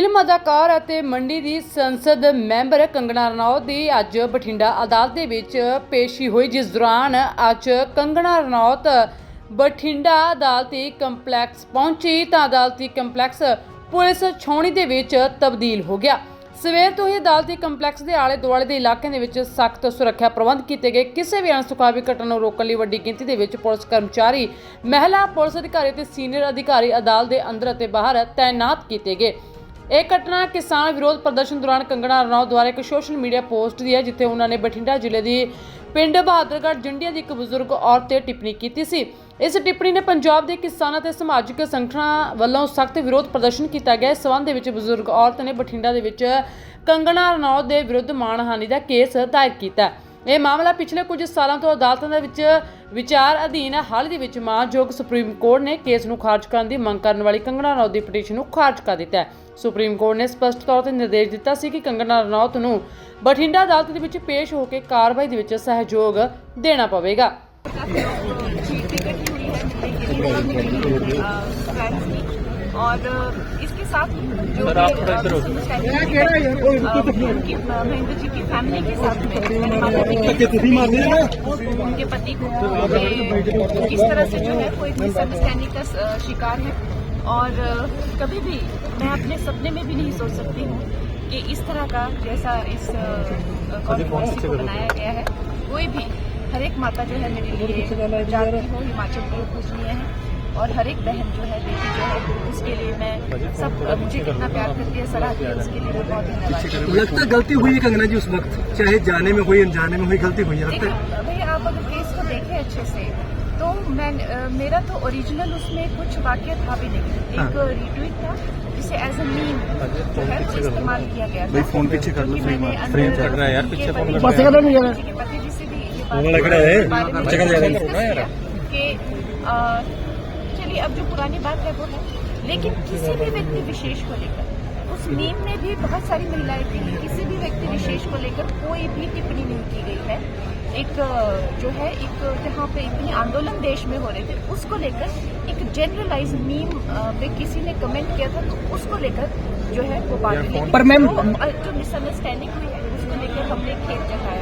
Film ਅਦਾਕਾਰ ਅਤੇ ਮੰਡੀ ਦੀ ਸੰਸਦ ਮੈਂਬਰ ਕੰਗਣਾ ਰਣੌਤ ਦੀ ਅੱਜ ਬਠਿੰਡਾ ਅਦਾਲਤ ਦੇ ਵਿੱਚ ਪੇਸ਼ੀ ਹੋਈ, ਜਿਸ ਦੌਰਾਨ ਅੱਜ ਕੰਗਣਾ ਰਣੌਤ ਬਠਿੰਡਾ ਅਦਾਲਤੀ ਕੰਪਲੈਕਸ ਪਹੁੰਚੀ। ਤਾਂ ਅਦਾਲਤੀ ਕੰਪਲੈਕਸ ਪੁਲਿਸ ਛਾਉਣੀ ਦੇ ਵਿੱਚ ਤਬਦੀਲ ਹੋ ਗਿਆ। ਸਵੇਰ ਤੋਂ ਹੀ ਅਦਾਲਤੀ ਕੰਪਲੈਕਸ ਦੇ ਆਲੇ ਦੁਆਲੇ ਦੇ ਇਲਾਕਿਆਂ ਦੇ ਵਿੱਚ ਸਖਤ ਸੁਰੱਖਿਆ ਪ੍ਰਬੰਧ ਕੀਤੇ ਗਏ। ਕਿਸੇ ਵੀ ਅਣਸੁਖਾਵੀ ਘਟਨਾ ਨੂੰ ਰੋਕਣ ਲਈ ਵੱਡੀ ਗਿਣਤੀ ਦੇ ਵਿੱਚ ਪੁਲਿਸ ਕਰਮਚਾਰੀ, ਮਹਿਲਾ ਪੁਲਿਸ ਅਧਿਕਾਰੀ ਤੇ ਸੀਨੀਅਰ ਅਧਿਕਾਰੀ ਅਦਾਲਤ ਦੇ ਅੰਦਰ ਅਤੇ ਬਾਹਰ ਤਾਇਨਾਤ ਕੀਤੇ ਗਏ। ਇਹ ਘਟਨਾ ਕਿਸਾਨ ਵਿਰੋਧ ਪ੍ਰਦਰਸ਼ਨ ਦੌਰਾਨ ਕੰਗਣਾ ਰਣੌਤ ਦੁਆਰਾ ਇੱਕ ਸੋਸ਼ਲ ਮੀਡੀਆ ਪੋਸਟ ਦੀ ਹੈ, ਜਿੱਥੇ ਉਹਨਾਂ ਨੇ ਬਠਿੰਡਾ ਜ਼ਿਲ੍ਹੇ ਦੀ ਪਿੰਡ ਬਹਾਦਰਗੜ੍ਹ ਜੰਡੀਆਂ ਦੀ ਇੱਕ ਬਜ਼ੁਰਗ ਔਰਤ ਤੇ ਟਿੱਪਣੀ ਕੀਤੀ ਸੀ ਇਸ ਟਿੱਪਣੀ ਨੇ ਪੰਜਾਬ ਦੇ ਕਿਸਾਨਾਂ ਤੇ ਸਮਾਜਿਕ ਸੰਗਠਨਾਂ ਵੱਲੋਂ ਸਖਤ ਵਿਰੋਧ ਪ੍ਰਦਰਸ਼ਨ ਕੀਤਾ ਗਿਆ ਇਸ ਸਬੰਧ ਦੇ ਵਿੱਚ ਬਜ਼ੁਰਗ ਔਰਤ ਨੇ ਬਠਿੰਡਾ ਦੇ ਵਿੱਚ ਕੰਗਣਾ ਰਣੌਤ ਦੇ ਵਿਰੁੱਧ ਮਾਣਹਾਨੀ ਦਾ ਕੇਸ ਦਾਇਰ ਕੀਤਾ ਹੈ। ਇਹ ਮਾਮਲਾ ਪਿਛਲੇ ਕੁਝ ਸਾਲਾਂ ਤੋਂ ਅਦਾਲਤਾਂ ਦੇ ਵਿੱਚ ਵਿਚਾਰ ਅਧੀਨ ਹੈ। ਹਾਲ ਹੀ ਦੇ ਵਿੱਚ ਮਾਨਯੋਗ ਸੁਪਰੀਮ ਕੋਰਟ ਨੇ ਕੇਸ ਨੂੰ ਖਾਰਜ ਕਰਨ ਦੀ ਮੰਗ ਕਰਨ ਵਾਲੀ ਕੰਗਣਾ ਰਣੌਤ ਦੀ ਪਟੀਸ਼ਨ ਨੂੰ ਖਾਰਜ ਕਰ ਦਿੱਤਾ ਹੈ। ਸੁਪਰੀਮ ਕੋਰਟ ਨੇ ਸਪਸ਼ਟ ਤੌਰ ਤੇ ਨਿਰਦੇਸ਼ ਦਿੱਤਾ ਸੀ ਕਿ ਕੰਗਣਾ ਰਣੌਤ ਨੂੰ ਬਠਿੰਡਾ ਅਦਾਲਤ ਦੇ ਵਿੱਚ ਪੇਸ਼ ਹੋ ਕੇ ਕਾਰਵਾਈ ਦੇ ਵਿੱਚ ਸਹਿਯੋਗ ਦੇਣਾ ਪਵੇਗਾ। और इसके साथ जो उनकी महेंद्र जी की फैमिली के साथ में उनके पति को इस तरह से जो है वो एक मिसअंडरस्टैंडिंग का शिकार है। और कभी भी मैं अपने सपने में भी नहीं सोच सकती हूँ कि इस तरह का जैसा इस कॉन्फ्रेंस को बनाया गया है। कोई भी हर एक माता जो है मेरे लिए जाती हो। हिमाचल की पूजनीय है। और हर एक बहन जो है बेटी जो है उसके लिए मैं सब मुझे कितना प्यार करती है सराहती है उसके लिए मैं बहुत धन्यवाद लगता है गलती हुई है कंगना जी उस वक्त? चाहे जाने में हुई अनजाने में हुई गलती हुई है लगता भैया आप अगर केस को देखें अच्छे से तो मैं मेरा तो ओरिजिनल उसमें कुछ वाक्य था भी नहीं। एक रिट्वीट था जिसे एज अ मीम जो है इस्तेमाल किया गया था। फ़ोन पीछे कर लो, क्योंकि फ्रेम मैंने फ्रेम अंदर चल रहा है यार, पीछे फ़ोन पति- लगा है। पति जी के पति जी से भी ये बात फ़ोन लग रहा है, बारे में पीछे का चलिए अब जो पुरानी बात है वो है। लेकिन किसी भी व्यक्ति विशेष को लेकर उस मीम में भी बहुत सारी महिलाएँ थी किसी भी व्यक्ति विशेष को लेकर कोई भी टिप्पणी नहीं की गई है। एक जो है एक जहाँ पे इतनी आंदोलन देश में हो रहे थे उसको लेकर एक जनरलाइज मीम पे किसी ने कमेंट किया था तो उसको लेकर जो है वो बात पर मैम- जो मिसअंडरस्टैंडिंग हुई है उसको लेकर हमने खेत जताया। है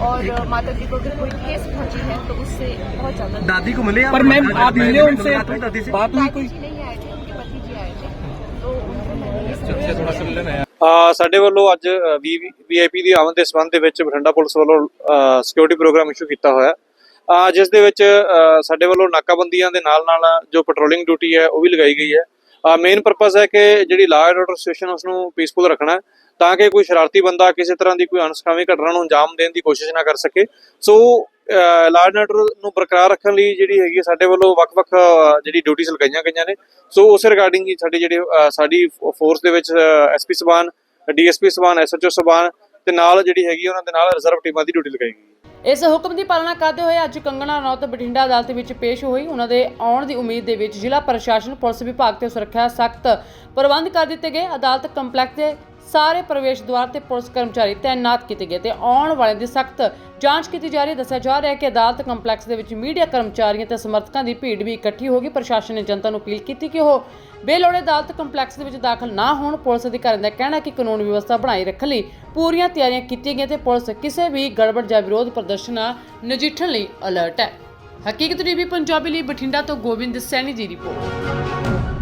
और अ, माता जी को अगर कोई ठेस पहुंची है तो उससे बहुत ज्यादा दादी को मिले पर मैम आप मिले उनसे मुलाकात हुई दादी से बात हुई दादी कोई जी नहीं आए थे उनके पति जी आए थे तो उनको मैंने ये समझाया ਅ, ਸਾਡੇ ਵੱਲੋਂ ਅੱਜ ਵੀਆਈਪੀ ਦੀ ਆਮਦ ਦੇ ਸੰਬੰਧ ਦੇ ਵਿੱਚ ਬਠਿੰਡਾ ਪੁਲਿਸ ਵੱਲੋਂ ਸਿਕਿਉਰਿਟੀ ਪ੍ਰੋਗਰਾਮ ਇਸ਼ੂ ਕੀਤਾ ਹੋਇਆ ਅ, ਜਿਸ ਦੇ ਵਿੱਚ ਅ, ਸਾਡੇ ਵੱਲੋਂ ਨਾਕਾਬੰਦੀਆਂ ਦੇ ਨਾਲ ਨਾਲ ਜੋ ਪੈਟਰੋਲਿੰਗ ਡਿਊਟੀ ਹੈ ਉਹ ਵੀ ਲਗਾਈ ਗਈ ਹੈ ਮੇਨ ਪਰਪਸ ਹੈ ਕਿ ਜਿਹੜੀ ਲਾ ਐਂਡ ਆਰਡਰ ਸਿਚੁਏਸ਼ਨ ਉਸ ਨੂੰ ਪੀਸਫੁਲ ਰੱਖਣਾ ਹੈ, ਤਾਂ ਕਿ ਕੋਈ ਸ਼ਰਾਰਤੀ ਬੰਦਾ ਕਿਸੇ ਤਰ੍ਹਾਂ ਦੀ ਕੋਈ ਅਣਸਖਾਵੀ ਘਟਨਾ ਨੂੰ ਅੰਜਾਮ ਦੇਣ ਦੀ ਕੋਸ਼ਿਸ਼ ਨਾ ਕਰ ਸਕੇ। ਸੋ ਲਾਅ ਐਂਡ ਆਰਡਰ ਨੂੰ ਬਰਕਰਾਰ ਰੱਖਣ ਲਈ ਜਿਹੜੀ ਹੈਗੀ ਸਾਡੇ ਵੱਲੋਂ ਵੱਖ-ਵੱਖ ਜਿਹੜੀ ਡਿਊਟੀਆਂ ਲਗਾਈਆਂ ਗਈਆਂ ਨੇ। ਸੋ ਉਸ ਰਿਗਾਰਡਿੰਗ ਹੀ ਸਾਡੇ ਜਿਹੜੇ ਸਾਡੀ ਫੋਰਸ ਦੇ ਵਿੱਚ ਐਸਪੀ ਸਬਾਨ, ਡੀਐਸਪੀ ਸਬਾਨ, ਐਸਐਚਓ ਸਬਾਨ ਤੇ ਨਾਲ ਜਿਹੜੀ ਹੈਗੀ ਉਹਨਾਂ ਦੇ ਨਾਲ ਰਿਜ਼ਰਵ ਟੀਮਾਂ ਦੀ ਡਿਊਟੀ ਲਗਾਈ ਗਈ ਇਸ ਹੁਕਮ ਦੀ ਪਾਲਣਾ ਕਰਦੇ ਹੋਏ ਅੱਜ ਕੰਗਣਾ ਰਣੌਤ ਬਠਿੰਡਾ ਅਦਾਲਤ ਵਿੱਚ ਪੇਸ਼ ਹੋਈ। ਉਹਨਾਂ ਦੇ ਆਉਣ ਦੀ ਉਮੀਦ ਦੇ ਵਿੱਚ ਜ਼ਿਲ੍ਹਾ ਪ੍ਰਸ਼ਾਸਨ, ਪੁਲਿਸ ਵਿਭਾਗ ਤੇ ਸੁਰੱਖਿਆ ਸਖਤ ਪ੍ਰਬੰਧ ਕਰ ਦਿੱਤੇ ਗਏ। ਅਦਾਲਤ ਕੰਪਲੈਕਸ ਦੇ ਸਾਰੇ ਪ੍ਰਵੇਸ਼ ਦੁਆਰ ਤੇ ਪੁਲਿਸ ਕਰਮਚਾਰੀ ਤਾਇਨਾਤ ਕੀਤੇ ਗਏ ਤੇ ਆਉਣ ਵਾਲਿਆਂ ਦੀ ਸਖਤ ਜਾਂਚ ਕੀਤੀ ਜਾ ਰਹੀ ਹੈ। ਦੱਸਿਆ ਜਾ ਰਿਹਾ ਹੈ ਕਿ ਅਦਾਲਤ ਕੰਪਲੈਕਸ ਦੇ ਵਿੱਚ ਮੀਡੀਆ ਕਰਮਚਾਰੀਆਂ ਤੇ ਸਮਰਥਕਾਂ ਦੀ ਭੀੜ ਵੀ ਇਕੱਠੀ ਹੋ ਗਈ। ਪ੍ਰਸ਼ਾਸਨ ਨੇ ਜਨਤਾ ਨੂੰ ਅਪੀਲ ਕੀਤੀ ਕਿ ਉਹ ਬੇਲੋੜੇ ਅਦਾਲਤ ਕੰਪਲੈਕਸ ਦੇ ਵਿੱਚ ਦਾਖਲ ਨਾ ਹੋਣ। ਪੁਲਿਸ ਅਧਿਕਾਰੀਆਂ ਦਾ ਕਹਿਣਾ ਹੈ ਕਿ ਕਾਨੂੰਨ ਵਿਵਸਥਾ ਬਣਾਈ ਰੱਖਣ ਲਈ ਪੂਰੀਆਂ ਤਿਆਰੀਆਂ ਕੀਤੀਆਂ ਗਈਆਂ ਤੇ ਪੁਲਿਸ ਕਿਸੇ ਵੀ ਗੜਬੜ ਜਾਂ ਵਿਰੋਧ ਪ੍ਰਦਰਸ਼ਨਾਂ ਨਜਿੱਠਣ ਲਈ ਅਲਰਟ ਹੈ। ਹਕੀਕਤ ਟੀਵੀ ਪੰਜਾਬੀ ਲਈ ਬਠਿੰਡਾ ਤੋਂ ਗੋਬਿੰਦ ਸੈਣੀ ਦੀ ਰਿਪੋਰਟ।